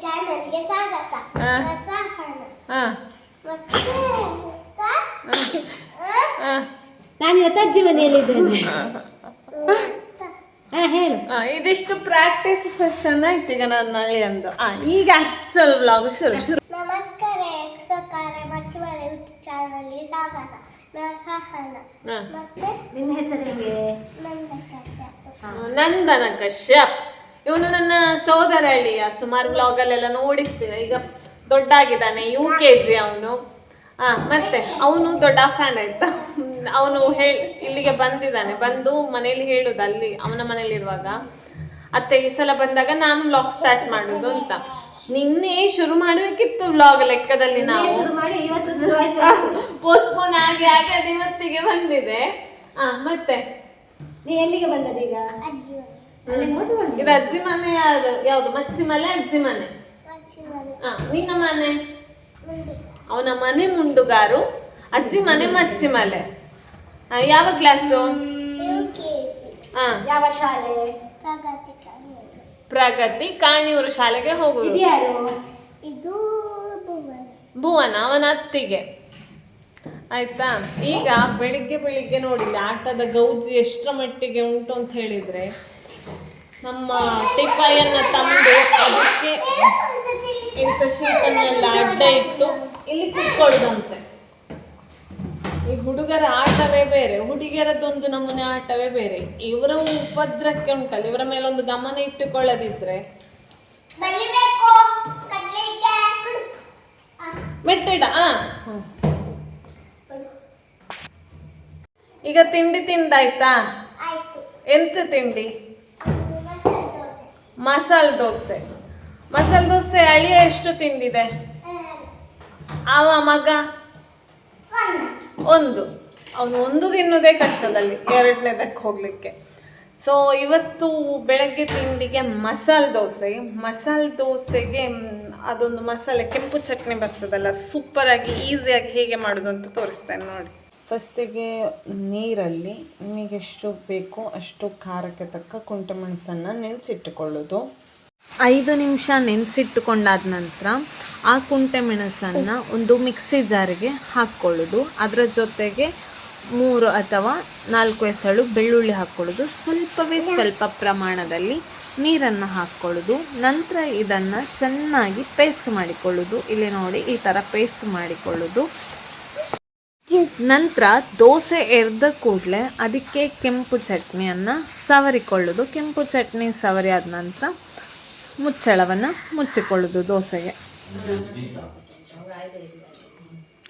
ಚಾನಲ್ಗೆ ಸ್ವಾಗತ. ನಾನು ಇವತ್ತು ಅಜ್ಜಿ ಮನೆಯಲ್ಲಿದ್ದೇನೆ. ಇದ್ದೇನೆ ಹೇಳು. ಇದಿಷ್ಟು ಪ್ರಾಕ್ಟೀಸ್ ಸೆಷನ್ ಆಯ್ತು ಈಗ ನನ್ನ ಈಗ ಆಕ್ಚುಲ್ ಬ್ಲಾಗ್ ಶುರು ಶುರು. ನಮಸ್ಕಾರ ಯಕ್ಷಕಾರ ಮಚ್ಚಿಮಲೆ ಯೂಟ್ಯೂಬ್ ಚಾನಲ್ಗೆ ಸ್ವಾಗತ. ನಾನು ಸಹನ. ಹಾ. ಮತ್ತೆ? ನಿನ್ನ ಹೆಸರು ಹೇಗೆ? ನಂದನ ಕಶ್ಯಪ್. ಇವನು ನನ್ನ ಸೋದರ ಅಳಿಯ ಸುಮಾರು ವ್ಲಾಗ್ ಅಲ್ಲೆಲ್ಲ ನೋಡಿರ್ತೀವಿ ಈಗ ದೊಡ್ಡ ಆಗಿದ್ದಾನೆ ಯು ಕೆ ಜಿ ಅವನು. ಆ ಮತ್ತೆ ಅವನು ದೊಡ್ಡ ಫ್ಯಾನ್ ಆಯ್ತಾ. ಅವನು ಹೇಳಿ ಇಲ್ಲಿಗೆ ಬಂದಿದ್ದಾನೆ. ಬಂದು ಮನೇಲಿ ಹೇಳುದು ಅಲ್ಲಿ ಅವನ ಮನೇಲಿ ಇರುವಾಗ ಅತ್ತೆ ಈ ಸಲ ಬಂದಾಗ ನಾನು ವ್ಲಾಗ್ ಸ್ಟಾರ್ಟ್ ಮಾಡುದು ಅಂತ. ನಿನ್ನೆ ಶುರು ಮಾಡಬೇಕಿತ್ತು ವ್ಲಾಗ್ ಲೆಕ್ಕದಲ್ಲಿ ನಾವು. ಶುರು ಮಾಡಿ ಇವತ್ತು ಶುರು ಆಯ್ತು ಪೋಸ್ಟ್ಪೋನ್ ಆಗಿ ಆಗಿ ಅದು ಇವತ್ತಿಗೆ ಬಂದಿದೆ. ಆ ಮತ್ತೆ? ನೀ ಎಲ್ಲಿಗೆ ಬಂದದ ಇದು ಅಜ್ಜಿ ಮನೆ ಯಾವ್ದು? ಯಾವ್ದು? ಮಚ್ಚಿ ಮನೆ ಅಜ್ಜಿ ಮನೆ? ಮಚ್ಚಿಮಲೆ ಆ, ನಿನ್ನ ಮನೆ? ಅವನ ಮನೆ ಮುಂಡುಗಾರು ಅಜ್ಜಿ ಮನೆ ಮಚ್ಚಿ ಮಲೆ. ಆ, ಯಾವ ಕ್ಲಾಸು ಯು ಕೆ ಆ ಯಾವ ಶಾಲೆ? ಪ್ರಗತಿ ಕಾಣಿಯವರು ಕಾಣಿಯೂರು ಶಾಲೆಗೆ ಹೋಗುದು. ಇದು ಯಾರು? ಇದು ಭುವನ. ಭುವನ ಅವನ ಅತ್ತಿಗೆ. ಆಯ್ತಾ? ಈಗ ಬೆಳಿಗ್ಗೆ ಬೆಳಿಗ್ಗೆ ನೋಡಿ ಆಟದ ಗೌಜಿ ಎಷ್ಟರ ಮಟ್ಟಿಗೆ ಉಂಟು ಅಂತ ಹೇಳಿದ್ರೆ ನಮ್ಮ ಟಿಪ್ಪಯ್ಯನ ತಂದು ಅದಕ್ಕೆ ಇಂಥ ಶೀಟನ್ನೆಲ್ಲ ಅಡ್ಡ ಇಟ್ಟು ಇಲ್ಲಿ ಕುತ್ಕೊಳ್ಳುದಂತೆ. ಈ ಹುಡುಗರ ಆಟವೇ ಬೇರೆ ಹುಡುಗಿಯರದ್ದೊಂದು ನಮೂನೆ ಆಟವೇ ಬೇರೆ. ಇವರ ಉಪದ್ರಕ್ಕೆ ಉಂಟಲ್ಲ ಇವರ ಮೇಲೆ ಒಂದು ಗಮನ ಇಟ್ಟುಕೊಳ್ಳದಿದ್ರೆ. ಮೆಟ್ಟಿಡ ಈಗ ತಿಂಡಿ ತಿಂದಾಯ್ತಾ? ಎಂತ ತಿಂಡಿ? ಮಸಾಲೆ ದೋಸೆ. ಮಸಾಲೆ ದೋಸೆ ಅಳಿಯ ಎಷ್ಟು ತಿಂದಿದೆ? ಅವ ಮಗ? ಒಂದು. ಅವನು ಒಂದು ತಿನ್ನೋದೇ ಕಷ್ಟದಲ್ಲಿ, ಎರಡನೇದಕ್ಕೆ ಹೋಗ್ಲಿಕ್ಕೆ. ಸೊ ಇವತ್ತು ಬೆಳಗ್ಗೆ ತಿಂಡಿಗೆ ಮಸಾಲೆ ದೋಸೆ. ಮಸಾಲೆ ದೋಸೆಗೆ ಅದೊಂದು ಮಸಾಲೆ ಕೆಂಪು ಚಟ್ನಿ ಬರ್ತದಲ್ಲ ಸೂಪರಾಗಿ ಈಸಿಯಾಗಿ ಹೇಗೆ ಮಾಡೋದು ಅಂತ ತೋರಿಸ್ತೇನೆ ನೋಡಿ. ಫಸ್ಟಿಗೆ ನೀರಲ್ಲಿ ನಿಮಗೆ ಎಷ್ಟು ಬೇಕೋ ಅಷ್ಟು ಖಾರಕ್ಕೆ ತಕ್ಕ ಕುಂಟೆ ಮೆಣಸನ್ನು ನೆನೆಸಿಟ್ಟುಕೊಳ್ಳೋದು. ಐದು ನಿಮಿಷ ನೆನೆಸಿಟ್ಟುಕೊಂಡಾದ ನಂತರ ಆ ಕುಂಟೆ ಮೆಣಸನ್ನು ಒಂದು ಮಿಕ್ಸಿ ಜಾರಿಗೆ ಹಾಕ್ಕೊಳ್ಳೋದು. ಅದರ ಜೊತೆಗೆ ಮೂರು ಅಥವಾ ನಾಲ್ಕು ಎಸಳು ಬೆಳ್ಳುಳ್ಳಿ ಹಾಕ್ಕೊಳ್ಳೋದು. ಸ್ವಲ್ಪವೇ ಸ್ವಲ್ಪ ಪ್ರಮಾಣದಲ್ಲಿ ನೀರನ್ನು ಹಾಕ್ಕೊಳ್ಳೋದು. ನಂತರ ಇದನ್ನು ಚೆನ್ನಾಗಿ ಪೇಸ್ಟ್ ಮಾಡಿಕೊಳ್ಳೋದು. ಇಲ್ಲಿ ನೋಡಿ ಈ ಥರ ಪೇಸ್ಟ್ ಮಾಡಿಕೊಳ್ಳೋದು. ನಂತರ ದೋಸೆ ಎರ್ದ ಕೂಡಲೇ ಅದಕ್ಕೆ ಕೆಂಪು ಚಟ್ನಿಯನ್ನು ಸವರಿಕೊಳ್ಳೋದು. ಕೆಂಪು ಚಟ್ನಿ ಸವರಿ ಆದ ನಂತರ ಮುಚ್ಚಳವನ್ನು ಮುಚ್ಚಿಕೊಳ್ಳೋದು ದೋಸೆಗೆ.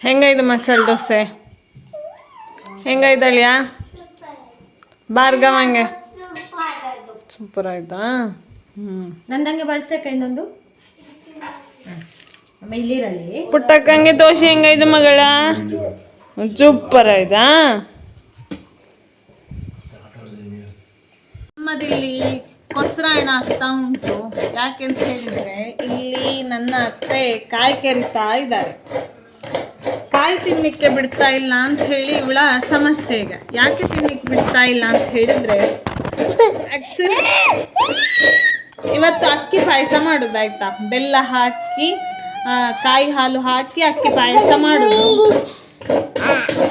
ಹೆಂಗೈದು ಮಸಾಲೆ ದೋಸೆ? ಹೆಂಗೈದಳಿಯ ಬಾರ್ಗವ ಹಂಗೆ. ಸೂಪರ್ ಆಯ್ತಾ ಹ್ಞೂ ನಂದಂಗೆ ಬಳಸಕ್ಕೆ ಇನ್ನೊಂದು. ಪುಟ್ಟಕ್ಕಂಗೆ ದೋಸೆ ಹೆಂಗೈದು ಮಗಳ? ಸೂಪರ್ ಆಯ್ತಾ? ನಮ್ಮದಿಲ್ಲಿ ಕೊಸರಾಯಣ ಆಗ್ತಾ ಉಂಟು. ಯಾಕೆಂತ ಹೇಳಿದ್ರೆ ಇಲ್ಲಿ ನನ್ನ ಅತ್ತೆ ಕಾಯಿ ಕೆರಿತಾ ಇದ್ದಾರೆ. ಕಾಯಿ ತಿನ್ಲಿಕ್ಕೆ ಬಿಡ್ತಾ ಇಲ್ಲ ಅಂತ ಹೇಳಿ ಇವಳ ಸಮಸ್ಯೆ ಈಗ. ಯಾಕೆ ತಿನ್ಲಿಕ್ಕೆ ಬಿಡ್ತಾ ಇಲ್ಲ ಅಂತ ಹೇಳಿದ್ರೆ ಆಕ್ಚುಲಿ ಇವತ್ತು ಅಕ್ಕಿ ಪಾಯಸ ಮಾಡುದಾಯ್ತಾ? ಬೆಲ್ಲ ಹಾಕಿ ಕಾಯಿ ಹಾಲು ಹಾಕಿ ಅಕ್ಕಿ ಪಾಯಸ ಮಾಡುದು.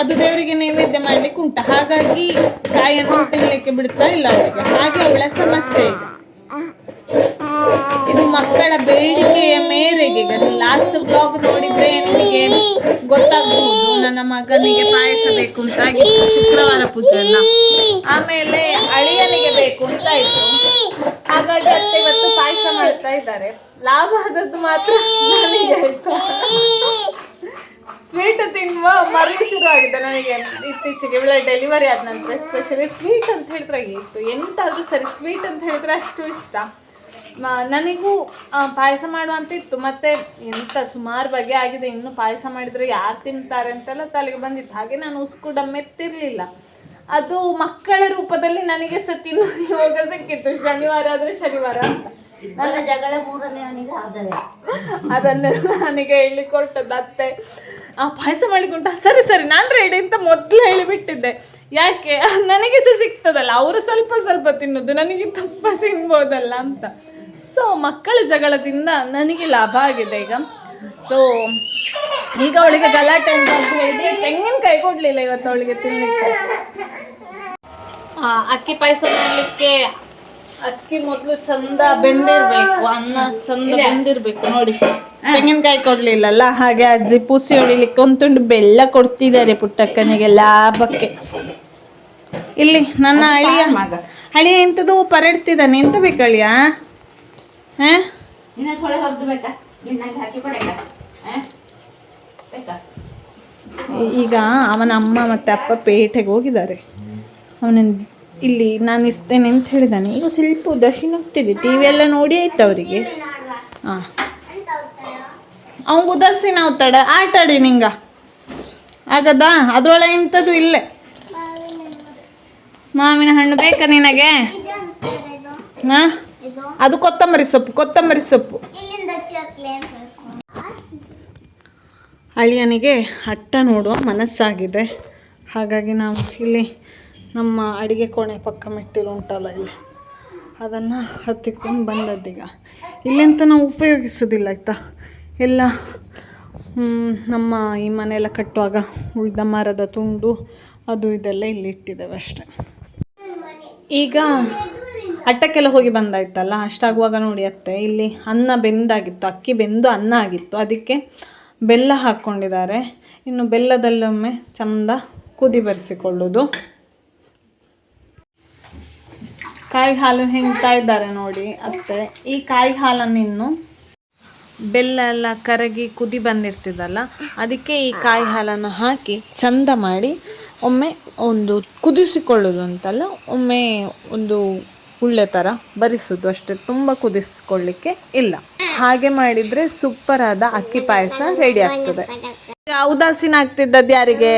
ಅದು ದೇವರಿಗೆ ನೈವೇದ್ಯ ಮಾಡ್ಲಿಕ್ಕೆ ಉಂಟು. ಹಾಗಾಗಿ ಕಾಯನ್ನು ತಿನ್ಲಿಕ್ಕೆ ಬಿಡ್ತಾ ಇಲ್ಲ ಅವರಿಗೆ. ಹಾಗೆ ಅವಳ ಸಮಸ್ಯೆ ಇದೆ. ಇದು ಮಕ್ಕಳ ಬೇಡಿಕೆಯ ಮೇರೆಗೆ ಲಾಸ್ಟ್ ಬ್ಲಾಗ್ ನೋಡಿದ್ರೆ ನಿಮಗೆ ಗೊತ್ತಾಗಬಹುದು ನನ್ನ ಮಗನಿಗೆ ಪಾಯಸ ಬೇಕು ಅಂತ ಶುಕ್ರವಾರ ಪೂಜೆ ಎಲ್ಲ ಆಮೇಲೆ ಅಳಿಯನಿಗೆ ಬೇಕು ಅಂತ ಇತ್ತು. ಹಾಗಾಗಿ ಅತ್ತೆ ಇವತ್ತು ಪಾಯಸ ಮಾಡ್ತಾ ಇದ್ದಾರೆ. ಲಾಭ ಆದದ್ದು ಮಾತ್ರ ನನಗೆ ಆಯ್ತು. ಸ್ವೀಟ್ ತಿನ್ನುವ ಶುರು ಆಗಿದೆ ನನಗೆ. ಇತ್ತೀಚೆಗೆ ಇವಳ ಡೆಲಿವರಿ ಆದ ನಂತರ ಸ್ಪೆಷಲಿ ಸ್ವೀಟ್ ಅಂತ ಹೇಳಿದ್ರೆ ಇತ್ತು ಎಂತಾದ್ರೂ ಸರಿ ಸ್ವೀಟ್ ಅಂತ ಹೇಳಿದ್ರೆ ಅಷ್ಟು ಇಷ್ಟ. ನನಗೂ ಪಾಯಸ ಮಾಡುವಂತ ಇತ್ತು. ಮತ್ತೆ ಎಂತ ಸುಮಾರು ಬಗೆ ಆಗಿದೆ. ಇನ್ನು ಪಾಯಸ ಮಾಡಿದ್ರೆ ಯಾರು ತಿಂತಾರೆ ಅಂತೆಲ್ಲ ತಲೆಗೆ ಬಂದಿತ್ತು. ಹಾಗೆ ನಾನು ಉಸ್ಕುಡ ಮೆತ್ತಿರಲಿಲ್ಲ. ಅದು ಮಕ್ಕಳ ರೂಪದಲ್ಲಿ ನನಗೆ ಸಹ ತಿನ್ನು ಯೋಗ ಸಿಕ್ಕಿತ್ತು. ಶನಿವಾರ ಆದರೆ ಶನಿವಾರ ಅದನ್ನೆಲ್ಲ ನನಗೆ ಹೇಳಿಕೊಟ್ಟದ್ದು ಅತ್ತೆ. ಆ ಪಾಯಸ ಮಾಡಿಕೊಂಡು ಸರಿ ಸರಿ ನಾನು ರೆಡಿ ಅಂತ ಮೊದಲು ಹೇಳಿಬಿಟ್ಟಿದ್ದೆ. ಯಾಕೆ? ನನಗೆ ಇದು ಸಿಗ್ತದಲ್ಲ. ಅವರು ಸ್ವಲ್ಪ ಸ್ವಲ್ಪ ತಿನ್ನೋದು ನನಗೆ ತುಂಬ ತಿನ್ಬೋದಲ್ಲ ಅಂತ. ಸೊ ಮಕ್ಕಳ ಜಗಳದಿಂದ ನನಗೆ ಲಾಭ ಆಗಿದೆ ಈಗ. ಸೊ ಈಗ ಅವಳಿಗೆ ಗಲಾಟೆ ಅಂತ ಹೇಳಿದ್ರೆ ತೆಂಗಿನ ಕೈ ಕೊಡ್ಲಿಲ್ಲ ಇವತ್ತು ಅವಳಿಗೆ ತಿನ್ನಲಿಕ್ಕೆ ಆ, ಅಕ್ಕಿ ಪಾಯಸ ಮಾಡಲಿಕ್ಕೆ ಅಕ್ಕಿ ಮೊದಲು ಚಂದ ಬೆಂದಿರ್ಬೇಕು ಅನ್ನ ಚಂದ ಬೆಂದಿರ್ಬೇಕು ನೋಡಿ. ತೆಂಗಿನಕಾಯಿ ಕೊಡ್ಲಿಲ್ಲಲ್ಲ? ಹಾಗೆ ಅಜ್ಜಿ ಪೂಸಿ ಹೊಡಿಲಿಕ್ಕೆ ಒಂದು ತುಂಡು ಬೆಲ್ಲ ಕೊಡ್ತಿದ್ದಾರೆ ಪುಟ್ಟಕ್ಕನಿಗೆ ಲಾಭಕ್ಕೆ. ಇಲ್ಲಿ ನನ್ನ ಅಳಿಯ ಅಳಿಯ ಎಂಥದ್ದು ಪರಡ್ತಿದ್ದಾನೆ. ಎಂತ ಬೇಕು ಅಳಿಯ? ಈಗ ಅವನ ಅಮ್ಮ ಮತ್ತೆ ಅಪ್ಪ ಪೇಟೆಗೆ ಹೋಗಿದ್ದಾರೆ. ಅವನ ಇಲ್ಲಿ ನಾನು ಇರ್ತೇನೆ ಅಂತ ಹೇಳಿದಾನೆ. ಈಗ ಸ್ವಲ್ಪ ದರ್ಶನ ಹೋಗ್ತಿದೆ ಟಿ ವಿ ಎಲ್ಲ ನೋಡಿ ಆಯ್ತು ಅವರಿಗೆ? ಹಾಂ ಅವ್ಗೆ ನಾವು ತಡ, ಆಟ ಆಡಿ ನಿಂಗ. ಆಗದಾ? ಅದ್ರೊಳಗೆ ಇಂಥದ್ದು ಇಲ್ಲೇ. ಮಾವಿನ ಹಣ್ಣು ಬೇಕಾ ನಿನಗೆ? ಹಾಂ? ಅದು ಕೊತ್ತಂಬರಿ ಸೊಪ್ಪು ಕೊತ್ತಂಬರಿ ಸೊಪ್ಪು. ಅಳಿಯನಿಗೆ ಅಟ್ಟ ನೋಡುವ ಮನಸ್ಸಾಗಿದೆ. ಹಾಗಾಗಿ ನಾವು ಇಲ್ಲಿ ನಮ್ಮ ಅಡಿಗೆ ಕೋಣೆ ಪಕ್ಕ ಮೆಟ್ಟಿಲು ಉಂಟಲ್ಲ ಇಲ್ಲಿ. ಅದನ್ನು ಹತ್ತಿಕೊಂಡು ಬಂದದ್ದೀಗ. ಇಲ್ಲಿಂತ ನಾವು ಉಪಯೋಗಿಸೋದಿಲ್ಲ, ಆಯಿತಾ? ಎಲ್ಲ ನಮ್ಮ ಈ ಮನೆಯೆಲ್ಲ ಕಟ್ಟುವಾಗ ಉಳಿದ ಮರದ ತುಂಡು ಅದು ಇದೆಲ್ಲ ಇಲ್ಲಿ ಇಟ್ಟಿದ್ದೇವೆ ಅಷ್ಟೆ. ಈಗ ಅಟ್ಟಕ್ಕೆಲ್ಲ ಹೋಗಿ ಬಂದಾಯ್ತಲ್ಲ, ಅಷ್ಟಾಗುವಾಗ ನೋಡಿ ಅತ್ತೆ, ಇಲ್ಲಿ ಅನ್ನ ಬೆಂದಾಗಿತ್ತು, ಅಕ್ಕಿ ಬೆಂದು ಅನ್ನ ಆಗಿತ್ತು, ಅದಕ್ಕೆ ಬೆಲ್ಲ ಹಾಕ್ಕೊಂಡಿದ್ದಾರೆ. ಇನ್ನು ಬೆಲ್ಲದಲ್ಲೊಮ್ಮೆ ಚಂದ ಕುದಿ ಬರೆಸಿಕೊಳ್ಳೋದು. ಕಾಯಿ ಹಾಲು ಹೆಂಗ್ತಾ ಇದ್ದಾರೆ ನೋಡಿ ಅತ್ತೆ, ಈ ಕಾಯಿ ಹಾಲನ್ನು ಇನ್ನು ಬೆಲ್ಲ ಎಲ್ಲ ಕರಗಿ ಕುದಿ ಬಂದಿರ್ತದಲ್ಲ ಅದಕ್ಕೆ ಈ ಕಾಯಿ ಹಾಲನ್ನ ಹಾಕಿ ಚಂದ ಮಾಡಿ ಒಮ್ಮೆ ಒಂದು ಕುದಿಸಿಕೊಳ್ಳೋದು ಅಂತಲ್ಲ ಒಮ್ಮೆ ಒಂದು ಉಳ್ಳೆ ತರ ಬರಿಸೋದು ಅಷ್ಟೇ ತುಂಬಾ ಕುದಿಸಿಕೊಳ್ಳಿಕ್ಕೆ ಇಲ್ಲ. ಹಾಗೆ ಮಾಡಿದ್ರೆ ಸೂಪರ್ ಆದ ಅಕ್ಕಿ ಪಾಯಸ ರೆಡಿ ಆಗ್ತದೆ. ಉದಾಸೀನ ಆಗ್ತಿದ್ದದ್ದು ಯಾರಿಗೆ?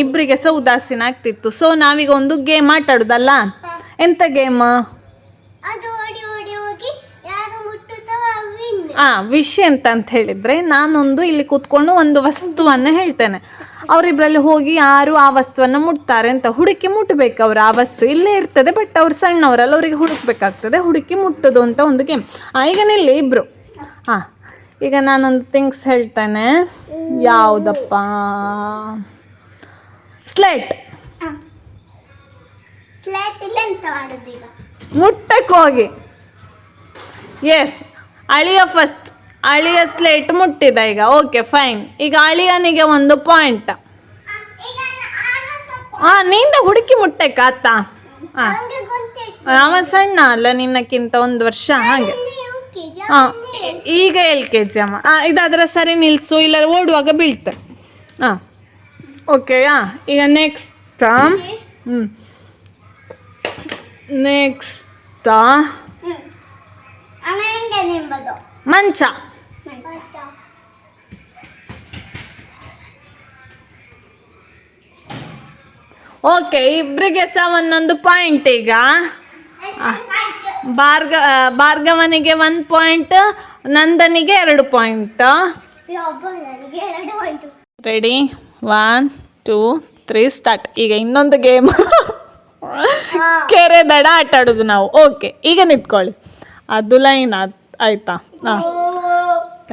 ಇಬ್ಬರಿಗೆ ಸಹ ಉದಾಸೀನ ಆಗ್ತಿತ್ತು. ಸೊ ನಾವೀಗ ಒಂದು ಗೇಮ್ ಆಟಾಡುದಲ್ಲ ಎಂತ ಗೇಮ್ ಅದು ವಿನ್ ವಿಷ್ ವಿಷಯ ಎಂತ ಅಂತ ಹೇಳಿದ್ರೆ ನಾನೊಂದು ಇಲ್ಲಿ ಕೂತ್ಕೊಂಡು ಒಂದು ವಸ್ತುವನ್ನು ಹೇಳ್ತೇನೆ. ಅವರಿಬ್ರಲ್ಲಿ ಹೋಗಿ ಯಾರು ಆ ವಸ್ತುವನ್ನು ಮುಟ್ತಾರೆ ಅಂತ ಹುಡುಕಿ ಮುಟ್ಟಬೇಕು ಅವರು. ಆ ವಸ್ತು ಇಲ್ಲೇ ಇರ್ತದೆ ಬಟ್ ಅವ್ರು ಸಣ್ಣವರಲ್ಲ ಅವರಿಗೆ ಹುಡುಕ್ಬೇಕಾಗ್ತದೆ. ಹುಡುಕಿ ಮುಟ್ಟೋದು ಅಂತ ಒಂದು ಗೇಮ್ ಈಗ ನಿಲ್ಲಿ ಇಬ್ರು. ಹಾಂ ಈಗ ನಾನೊಂದು ಥಿಂಗ್ಸ್ ಹೇಳ್ತೇನೆ. ಯಾವುದಪ್ಪ? ಸ್ಲೇಟ್ ಮುಟ್ಟಕ್ಕೆ ಹೋಗಿ. ಎಸ್ ಅಳಿಯ ಫಸ್ಟ್ ಅಳಿಯ ಸ್ಲೇಟ್ ಮುಟ್ಟಿದ ಈಗ. ಓಕೆ ಫೈನ್ ಈಗ ಅಳಿಯನಿಗೆ ಒಂದು ಪಾಯಿಂಟ್ ಹಾ ನಿಂದ ಹುಡುಕಿ ಮುಟ್ಟಕ್ಕ ಕಾತ. ಅವ ಸಣ್ಣ ಅಲ್ಲ ನಿನ್ನಕ್ಕಿಂತ ಒಂದು ವರ್ಷ ಹಾಗೆ. ಹಾ ಈಗ ಎಲ್ ಕೆ ಜಿ ಅಮ್ಮ ಹಾಂ ಇದಾದ್ರೆ ಸರಿ ನಿಲ್ಲಿಸು ಇಲ್ಲ ಓಡುವಾಗ ಬೀಳ್ತೆ. ಹಾಂ ಓಕೆ ಈಗ ನೆಕ್ಸ್ಟ್ ಹ್ಞೂ ನೆಕ್ಸ್ಟ್ ಹ್ಮ್ ಅಣ್ಣ ಹೆಂಗೆ ನಿಂಬದು ಮಂಚ. ಓಕೆ ಇಬ್ಬರಿಗೆ ಸಹ ಒಂದೊಂದು ಪಾಯಿಂಟ್ ಈಗ. ಭಾರ್ಗ ಆ, ಭಾರ್ಗವನಿಗೆ ಒಂದು ಪಾಯಿಂಟ್ ನಂದನಿಗೆ ಎರಡು point ready one two three start ಈಗ ಇನ್ನೊಂದು ಗೇಮ್ ಕೆರೆ ದಡ ಆಟ ಆಡೋದು ನಾವು. ಓಕೆ ಈಗ ನಿಂತ್ಕೊಳ್ಳಿ. ಅದು ಲೈನ್ ಆಯ್ತಾ ಹಾಂ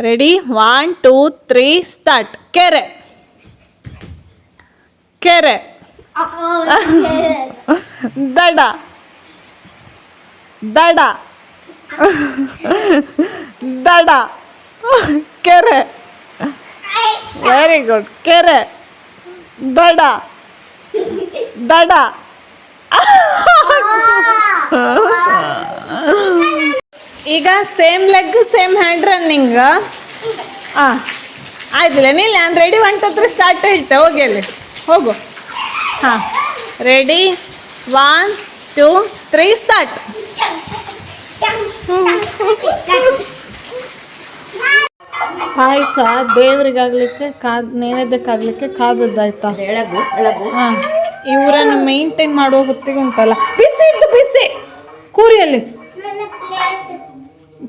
ready one two three start ಕೆರೆ ಕೆರೆ ದಡ ದಡ ದಡ ಕೆರೆ ವೆರಿ ಗುಡ್ ಕೆರೆ ದಡ ದಡ ಈಗ same leg same hand running ಹಾಂ ಆಯ್ತಿಲ್ಲ ನಿಲ್ಲ ನಾನು ready one two three start ಹೇಳ್ತೆ ಹೋಗಿ ಅಲ್ಲಿ. ಹೋಗು. ಹಾಂ ready one two three start ಪಾಯಸ ದೇವ್ರಿಗಾಗ್ಲಿಕ್ಕೆ ಕಾದ್ ನೈವೇದ್ಯಕ್ಕಾಗ್ಲಿಕ್ಕೆ ಕಾದದ್ದಾಯ್ತಾ? ಹಾಂ ಇವರನ್ನು ಮೇಂಟೈನ್ ಮಾಡುವ ಹೊತ್ತಿಗೆ ಉಂಟಲ್ಲ. ಬಿಸಿ ಇತ್ತು ಬಿಸಿ. ಕೂರಿಯಲ್ಲಿ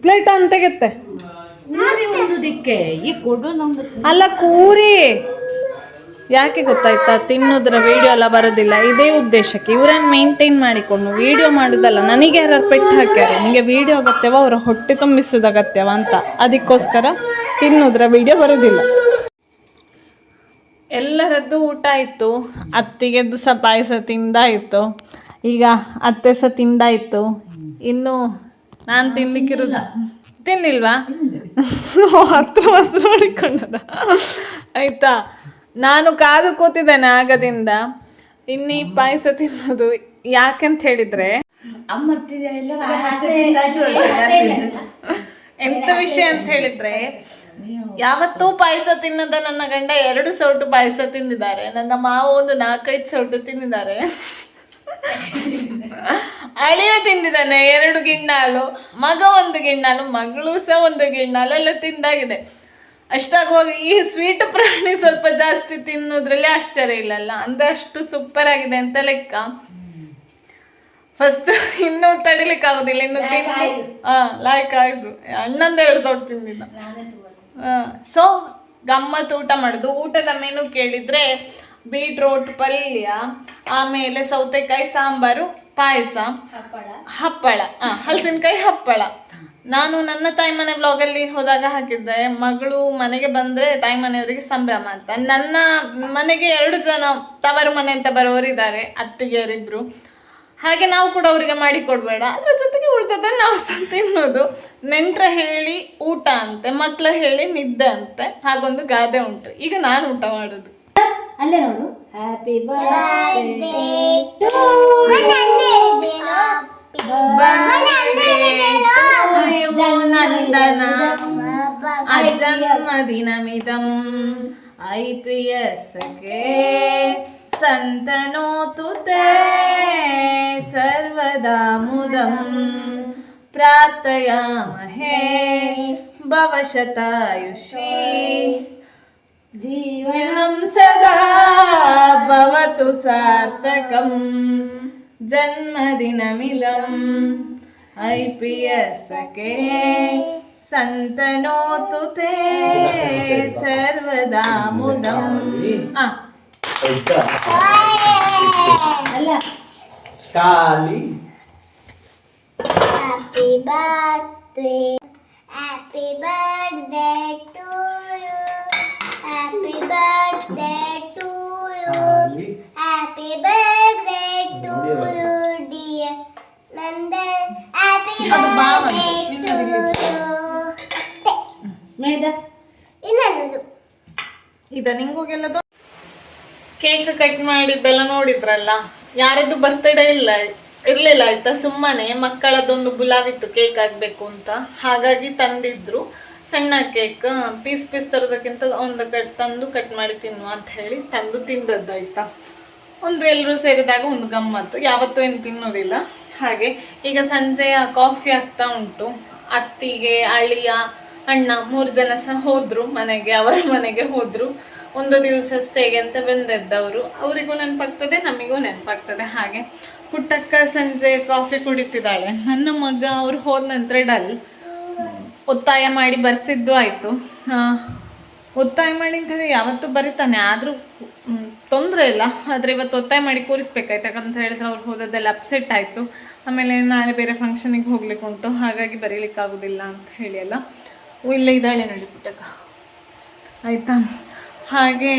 ಪ್ಲೇಟ್ ಅಂತ ತೆಗೆತ್ತೆ. ಅಲ್ಲ ಕೂರಿ. ಯಾಕೆ ಗೊತ್ತಾಯ್ತಾ? ತಿನ್ನೋದ್ರ ವಿಡಿಯೋ ಎಲ್ಲ ಬರೋದಿಲ್ಲ. ಇದೇ ಉದ್ದೇಶಕ್ಕೆ. ಇವರನ್ನು ಮೇಂಟೈನ್ ಮಾಡಿಕೊಂಡು ವಿಡಿಯೋ ಮಾಡೋದಲ್ಲ ನನಗೆ ಯಾರು ಪೆಟ್ಟು ಹಾಕ್ಯಾರ ನಿಮಗೆ ವಿಡಿಯೋ ಅಗತ್ಯವ? ಅವರ ಹೊಟ್ಟೆ ತುಂಬಿಸೋದು ಅಗತ್ಯವ ಅಂತ. ಅದಕ್ಕೋಸ್ಕರ ತಿನ್ನೋದ್ರ ವಿಡಿಯೋ ಬರೋದಿಲ್ಲ. ಎಲ್ಲರದ್ದು ಊಟ ಆಯಿತು. ಅತ್ತಿಗೆದ್ದು ಸಹ ಪಾಯಸ ತಿಂದಾಯಿತು. ಈಗ ಅತ್ತೆ ಸಹ ತಿಂದಾಯಿತು. ಇನ್ನು ನಾನು ತಿನ್ಲಿಕ್ಕಿರುದ. ತಿನ್ನಿಲ್ವಾ? ಹತ್ರ ಹತ್ರ ಮಾಡಿಕೊಂಡದ ಆಯ್ತಾ? ನಾನು ಕಾದು ಕೂತಿದ್ದೇನೆ ಆಗದಿಂದ. ಇನ್ನಿ ಪಾಯಸ ತಿನ್ನೋದು ಯಾಕೆಂತ ಹೇಳಿದ್ರೆ? ಎಂತ ವಿಷಯ ಅಂತ ಹೇಳಿದ್ರೆ ಯಾವತ್ತೂ ಪಾಯಸ ತಿನ್ನದ ನನ್ನ ಗಂಡ ಎರಡು ಸೌಟು ಪಾಯಸ ತಿಂದಿದ್ದಾರೆ. ನನ್ನ ಮಾವ ಒಂದು ನಾಲ್ಕೈದು ಸೌಟು ತಿಂದಿದ್ದಾರೆ. ಅಳಿಯ ತಿಂದಿದ್ದಾನೆ ಎರಡು ಗಿಣ್ಣಾಲು ಮಗ ಒಂದು ಗಿಣ್ಣಾಲು ಮಗಳು ಸಹ ಒಂದು ಗಿಣ್ಣಾಲು ಎಲ್ಲ ತಿಂದಾಗಿದೆ. ಅಷ್ಟಾಗುವಾಗ ಈ ಸ್ವೀಟ್ ಪ್ರಾಣಿ ಸ್ವಲ್ಪ ಜಾಸ್ತಿ ತಿನ್ನೋದ್ರಲ್ಲಿ ಆಶ್ಚರ್ಯ ಇಲ್ಲಲ್ಲ? ಅಂದ್ರೆ ಅಷ್ಟು ಸೂಪರ್ ಆಗಿದೆ ಅಂತ ಲೆಕ್ಕ. ಫಸ್ಟ್ ಇನ್ನು ತಡಿಲಿಕ್ಕೆ ಆಗುದಿಲ್ಲ ಇನ್ನು ತಿಂದು ಹಾ ಲಾಯ್ಕ್ ಆಯ್ತು. ಅಣ್ಣಂದ ಎರಡು ಸೌಟ್ ತಿಂದಿದ್ದ ಸೊ ಗಮ್ಮತ್ ಊಟ ಮಾಡುದು. ಊಟದ ಮೆನು ಕೇಳಿದ್ರೆ ಬೀಟ್ರೋಟ್ ಪಲ್ಯ ಆಮೇಲೆ ಸೌತೆಕಾಯಿ ಸಾಂಬಾರು ಪಾಯಸ. ಹಪ್ಪಳ. ಹಾಂ ಹಲಸಿನಕಾಯಿ ಹಪ್ಪಳ. ನಾನು ನನ್ನ ತಾಯಿ ಮನೆ ಬ್ಲಾಗಲ್ಲಿ ಹೋದಾಗ ಹಾಕಿದ್ದೆ ಮಗಳು ಮನೆಗೆ ಬಂದ್ರೆ ತಾಯಿ ಮನೆಯವರಿಗೆ ಸಂಭ್ರಮ ಅಂತ. ನನ್ನ ಮನೆಗೆ ಎರಡು ಜನ ತವರು ಮನೆ ಅಂತ ಬರೋರಿದ್ದಾರೆ ಅತ್ತಿಗೆಯವರಿಬ್ರು. ಹಾಗೆ ನಾವು ಕೂಡ ಅವರಿಗೆ ಮಾಡಿ ಕೊಡ್ಬೇಡ. ಅದ್ರ ಜೊತೆಗೆ ಉಳ್ದದನ್ನ ನಾವು ಸಹ ತಿನ್ನೋದು. ನೆಂಟ್ರ ಹೇಳಿ ಊಟ ಅಂತೆ ಮಕ್ಳ ಹೇಳಿ ನಿದ್ದೆ ಅಂತೆ. ಹಾಗೊಂದು ಗಾದೆ ಉಂಟು. ಈಗ ನಾನು ಊಟ ಮಾಡೋದು. ಅಲ್ಲೇ ನೋಡು ಹ್ಯಾಪಿ ನಂದನ ಅಜನ್ಮದಿನಮಿದಂ ಐ ಪ್ರಿಯ ಸಖೇ ಸಂತನೋತು ತೇ ಸರ್ವದಾ ಮುದಂ ಪ್ರಾರ್ಥಯಾಮಹೇ ಭವಶತಾಯುಷಿ जीवनं सदा भवतु सार्थकं जन्मदिनमिदम् ऐ सखे सन्तनोतु ते सर्वदा मुदम् काली Happy birthday, happy birthday ಇದ ನಿಂಗೋಗೆಲ್ಲ ಕೇಕ್ ಕಟ್ ಮಾಡಿದ್ದೆಲ್ಲ ನೋಡಿದ್ರಲ್ಲ, ಯಾರದ್ದು ಬರ್ತ್ಡೇ ಇಲ್ಲ, ಇರ್ಲಿಲ್ಲ ಆಯ್ತಾ? ಸುಮ್ಮನೆ ಮಕ್ಕಳದೊಂದು ಗುಲಾಬಿತ್ತು ಕೇಕ್ ಆಗ್ಬೇಕು ಅಂತ. ಹಾಗಾಗಿ ತಂದಿದ್ರು. ಸಣ್ಣ ಕೇಕ್, ಪೀಸ್ ಪೀಸ್ ತರೋದಕ್ಕಿಂತ ಒಂದು ಕಟ್ ತಂದು ಕಟ್ ಮಾಡಿ ತಿನ್ನುವ ಅಂತ ಹೇಳಿ ತಂದು ತಿಂದದ್ದಾಯ್ತಾ ಒಂದು ಎಲ್ಲರೂ ಸೇರಿದಾಗ ಒಂದು ಗಮ್ಮತ್ತು. ಯಾವತ್ತೂ ಏನು ತಿನ್ನೋದಿಲ್ಲ. ಹಾಗೆ ಈಗ ಸಂಜೆಯ ಕಾಫಿ ಆಗ್ತಾ ಉಂಟು. ಅತ್ತಿಗೆ, ಅಳಿಯ ಅಣ್ಣ ಮೂರು ಜನ ಸಹ ಹೋದ್ರು ಮನೆಗೆ, ಅವರ ಮನೆಗೆ ಹೋದ್ರು. ಒಂದು ದಿವಸ ಸ್ಟೇಗೆ ಅಂತ ಬಂದದ್ದವರು. ಅವರಿಗೂ ನೆನಪಾಗ್ತದೆ, ನಮಗೂ ನೆನಪಾಗ್ತದೆ. ಹಾಗೆ ಪುಟ್ಟಕ್ಕ ಸಂಜೆ ಕಾಫಿ ಕುಡಿತಿದ್ದಾಳೆ. ನನ್ನ ಮಗ ಅವ್ರು ಹೋದ ನಂತರ ಡಲ್ ಒತ್ತಾಯ ಮಾಡಿ ಬರ್ಸಿದ್ದು ಆಯಿತು. ಒತ್ತಾಯ ಮಾಡಿ ಅಂತೇಳಿ ಯಾವತ್ತೂ ಬರೀತಾನೆ. ಆದರೂ ತೊಂದರೆ ಇಲ್ಲ. ಆದರೆ ಇವತ್ತು ಒತ್ತಾಯ ಮಾಡಿ ಕೂರಿಸ್ಬೇಕಾಯ್ತು. ಯಾಕಂತ ಹೇಳಿದ್ರೆ ಅವ್ರು ಹೋದದ್ದೆಲ್ಲ ಅಪ್ಸೆಟ್ ಆಯಿತು. ಆಮೇಲೆ ನಾಳೆ ಬೇರೆ ಫಂಕ್ಷನಿಗೆ ಹೋಗ್ಲಿಕ್ಕೆ ಉಂಟು ಹಾಗಾಗಿ ಬರೀಲಿಕ್ಕಾಗೋದಿಲ್ಲ ಅಂತ ಹೇಳಿ ಅಲ್ಲ ಇಲ್ಲ ಇದ್ದಾಳೆ ನೋಡಿ ಪುಟ್ಟಕ್ಕ. ಆಯಿತಾ? ಹಾಗೆ,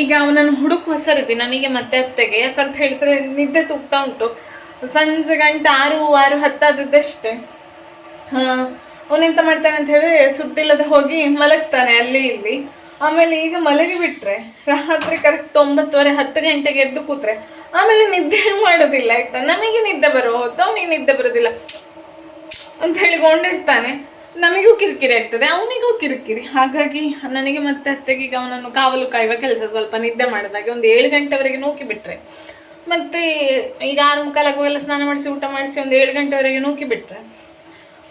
ಈಗ ಅವನನ್ನು ಹುಡುಕುವ ಸರದಿ ನನಗೆ ಮತ್ತೆ ಅತ್ತೆಗೆ. ಯಾಕಂತ ಹೇಳಿದ್ರೆ ನಿದ್ದೆ ತುಗ್ತಾ ಉಂಟು. ಸಂಜೆ ಗಂಟೆ ಆರು ಆರು ಹತ್ತಾದದ್ದಷ್ಟೇ. ಹಾ ಅವನೆಂತ ಮಾಡ್ತಾನೆ ಅಂತ ಹೇಳಿ ಸುದ್ದಿಲ್ಲದೆ ಹೋಗಿ ಮಲಗ್ತಾನೆ ಅಲ್ಲಿ ಇಲ್ಲಿ. ಆಮೇಲೆ ಈಗ ಮಲಗಿ ಬಿಟ್ರೆ, ರಾತ್ರಿ ಕರೆಕ್ಟ್ ಒಂಬತ್ತುವರೆ, ಹತ್ತು ಗಂಟೆಗೆ ಎದ್ದು ಕೂತ್ರೆ, ಆಮೇಲೆ ನಿದ್ದೆ ಮಾಡೋದಿಲ್ಲ, ಆಯ್ತಾ? ನಮಗೆ ನಿದ್ದೆ ಬರೋ ಹೊತ್ತು ಅವನಿಗೆ ನಿದ್ದೆ ಬರೋದಿಲ್ಲ. ಅಂತ ಹೇಳಿಕೊಂಡಿರ್ತಾನೆ ನಮಗೂ ಕಿರಿಕಿರಿ ಆಗ್ತದೆ, ಅವನಿಗೂ ಕಿರಿಕಿರಿ. ಹಾಗಾಗಿ ನನಗೆ ಮತ್ತೆ ಅತ್ತೆಗೆ ಈಗ ಅವನನ್ನು ಕಾವಲು ಕಾಯುವ ಕೆಲಸ ಸ್ವಲ್ಪ ನಿದ್ದೆ ಮಾಡಿದಾಗ ಒಂದು ಏಳು ಗಂಟೆವರೆಗೆ ನೂಕಿ ಬಿಟ್ರೆ ಮತ್ತೆ ಈಗ ಆರು ಎಲ್ಲ ಸ್ನಾನ ಮಾಡಿಸಿ, ಊಟ ಮಾಡಿಸಿ ಒಂದು ಏಳು ಗಂಟೆವರೆಗೆ ನೂಕಿ ಬಿಟ್ರೆ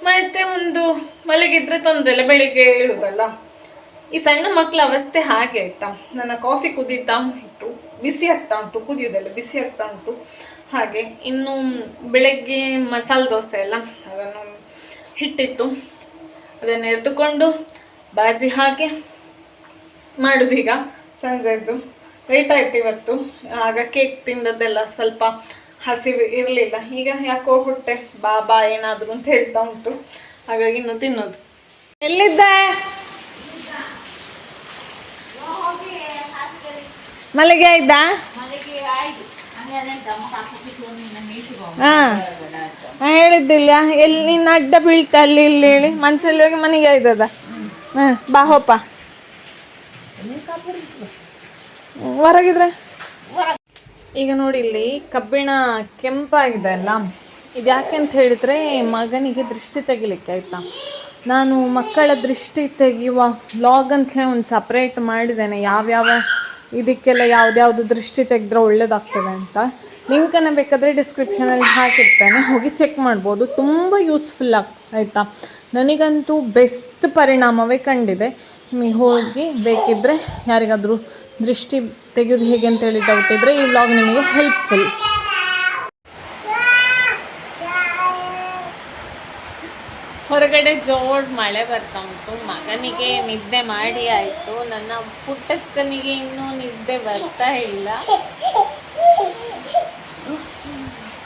ಮತ್ತೆ ಒಂದು ಮಲಗಿದ್ರೆ ತೊಂದರೆ ಇಲ್ಲ, ಬೆಳಿಗ್ಗೆ ಏಳುದಲ್ಲ ಈ ಸಣ್ಣ ಮಕ್ಕಳ ಅವಸ್ಥೆ ಹಾಗೆ ಆಯ್ತಾ. ನನ್ನ ಕಾಫಿ ಕುದೀತಾ ಉಂಟು, ಬಿಸಿ ಆಗ್ತಾ ಉಂಟು, ಕುದಿಯೋದೆಲ್ಲ ಬಿಸಿ ಆಗ್ತಾ ಉಂಟು. ಹಾಗೆ ಇನ್ನು ಬೆಳಗ್ಗೆ ಮಸಾಲೆ ದೋಸೆ ಎಲ್ಲ, ಅದನ್ನು ಹಿಟ್ಟಿತ್ತು. ಅದನ್ನು ಎರೆದುಕೊಂಡು ಬಾಜಿ ಹಾಕಿ ಮಾಡುದೀಗ. ಸಂಜೆದ್ದು. ಲೇಟ್ ಆಯ್ತು ಇವತ್ತು. ಆಗ ಕೇಕ್ ತಿಂದದ್ದೆಲ್ಲ ಸ್ವಲ್ಪ ಹಸಿವು ಇರಲಿಲ್ಲ. ಈಗ ಯಾಕೋ ಹೊಟ್ಟೆ ಬಾಬಾ ಏನಾದರೂ ಏನಾದ್ರು ಅಂತ ಹೇಳ್ತಾ ಉಂಟು. ಹಾಗಾಗಿ ಇನ್ನು ತಿನ್ನೋದು. ಎಲ್ಲಿದ್ದೆ? ಮಲ್ಲಿಗೆ ಆಯ್ತಾ? ಹಾ. ಹೇಳಿದ್ದಿಲ್ಲ. ಎಲ್ಲಿ ನಿನ್ನ ಅಡ್ಡ ಬೀಳ್ತಾ ಅಲ್ಲಿ ಇಲ್ಲಿ ಹೇಳಿ. ಮನಸ್ಸಲ್ಲಿ ಹೋಗಿ ಮನೆಗೆ ಆಯ್ತದ? ಹಾ, ಬಾ ಹೋಪ ಹೊರಗಿದ್ರೆ? ಈಗ ನೋಡಿ ಇಲ್ಲಿ, ಕಬ್ಬಿಣ ಕೆಂಪಾಗಿದೆ ಅಲ್ಲ? ಇದು ಯಾಕೆಂತ ಹೇಳಿದ್ರೆ ಮಗನಿಗೆ ದೃಷ್ಟಿ ತೆಗಿಲಿಕ್ಕೆ ಆಯ್ತಾ? ನಾನು ಮಕ್ಕಳ ದೃಷ್ಟಿ ತೆಗೆಯುವ ಲಾಗ್ ಅಂತಲೇ ಒಂದು ಸಪ್ರೇಟ್ ಮಾಡಿದ್ದೇನೆ. ಯಾವ್ಯಾವ ಇದಕ್ಕೆಲ್ಲ ಯಾವುದ್ಯಾವುದು ದೃಷ್ಟಿ ತೆಗೆದ್ರೆ ಒಳ್ಳೇದಾಗ್ತದೆ ಅಂತ. ಲಿಂಕನ್ನು ಬೇಕಾದರೆ ಡಿಸ್ಕ್ರಿಪ್ಷನಲ್ಲಿ ಹಾಕಿರ್ತೇನೆ. ಹೋಗಿ ಚೆಕ್ ಮಾಡ್ಬೋದು. ತುಂಬ ಯೂಸ್ಫುಲ್ ಆಗ್, ಆಯಿತಾ? ನನಗಂತೂ ಬೆಸ್ಟ್ ಪರಿಣಾಮವೇ ಕಂಡಿದೆ. ನೀವು ಹೋಗಿ ಬೇಕಿದ್ದರೆ ಯಾರಿಗಾದರೂ ದೃಷ್ಟಿ ತೆಗೆಯೋದು ಹೇಗೆ ಅಂತೇಳಿ ಡೌಟ್ ಇದ್ದರೆ ಈ ವ್ಲಾಗ್ ನಿಮಗೆ ಹೆಲ್ಪ್ಫುಲ್ ಹೊರಗಡೆ ಜೋರ್ ಮಳೆ ಬರ್ತಾ ಉಂಟು. ಮಗನಿಗೆ ನಿದ್ದೆ ಮಾಡಿ ಆಯಿತು. ನನ್ನ ಪುಟ್ಟಕ್ಕನಿಗೆ ಇನ್ನೂ ನಿದ್ದೆ ಬರ್ತಾ ಇಲ್ಲ.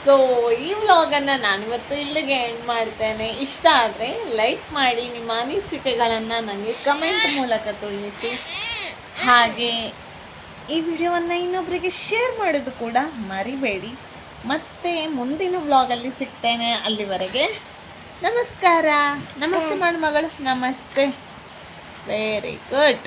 ಸೊ ಈ ವ್ಲಾಗನ್ನು ನಾನಿವತ್ತು ಇಲ್ಲಿಗೆ ಎಂಡ್ ಮಾಡ್ತೇನೆ. ಇಷ್ಟ ಆದರೆ ಲೈಕ್ ಮಾಡಿ ನಿಮ್ಮ ಅನಿಸಿಕೆಗಳನ್ನ ನನಗೆ ಕಮೆಂಟ್ ಮೂಲಕ ತಿಳಿಸಿ. ಹಾಗೆ ಈ ವಿಡಿಯೋವನ್ನು ಇನ್ನೊಬ್ಬರಿಗೆ ಶೇರ್ ಮಾಡೋದು ಕೂಡ ಮರಿಬೇಡಿ. ಮತ್ತೆ ಮುಂದಿನ ವ್ಲಾಗಲ್ಲಿ ಸಿಗ್ತೇನೆ. ಅಲ್ಲಿವರೆಗೆ ನಮಸ್ಕಾರ. ನಮಸ್ತೆ ಮಾಡು ಮಗಳು ನಮಸ್ತೆ ವೆರಿ ಗುಡ್.